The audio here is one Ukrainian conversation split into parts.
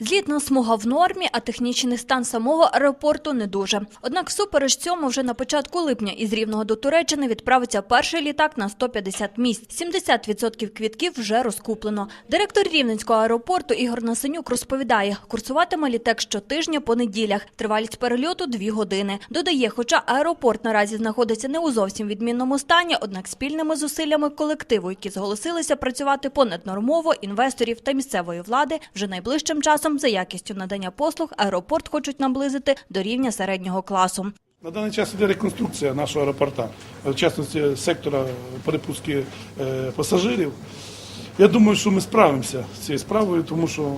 Злітна смуга в нормі, а технічний стан самого аеропорту не дуже. Однак, всупереч цьому, вже на початку липня із Рівного до Туреччини відправиться перший літак на 150 місць. 70% квітків вже розкуплено. Директор Рівненського аеропорту Ігор Насенюк розповідає, курсуватиме літак щотижня по неділях. Тривалість перельоту – дві години. Додає, хоча аеропорт наразі знаходиться не у зовсім відмінному стані, однак спільними зусиллями колективу, які зголосилися працювати понаднормово, інвесторів та місцевої влади, вже найближчим часом за якістю надання послуг аеропорт хочуть наблизити до рівня середнього класу. На даний час іде реконструкція нашого аеропорта, в частності сектора перепустки е, пасажирів. Я думаю, що ми справимося з цією справою, тому що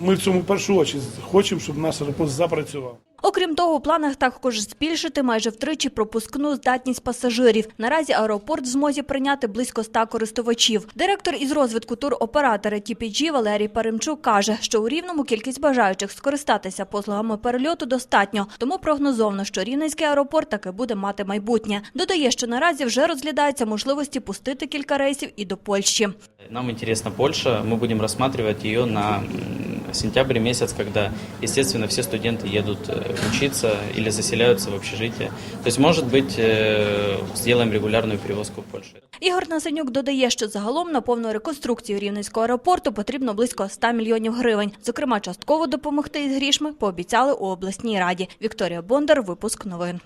ми в цьому першу очі хочемо, щоб наш аеропорт запрацював. Окрім того, у планах також збільшити майже втричі пропускну здатність пасажирів. Наразі аеропорт змозі прийняти близько 100 користувачів. Директор із розвитку туроператора TPG Валерій Паримчук каже, що у Рівному кількість бажаючих скористатися послугами перельоту достатньо, тому прогнозовано, що Рівненський аеропорт таки буде мати майбутнє. Додає, що наразі вже розглядаються можливості пустити кілька рейсів і до Польщі. Нам интересна Польша, мы будем рассматривать ее на сентябрь месяц, когда, естественно, все студенты едут э, учиться или заселяются в общежитие. То есть, может быть, э, сделаем регулярную перевозку в Польшу. Ігор Насенюк додає, що загалом на повну реконструкцію Рівненського аеропорту потрібно близько 100 мільйонів гривень. Зокрема, частково допомогти із грішми пообіцяли у обласній раді. Вікторія Бондар, випуск новин.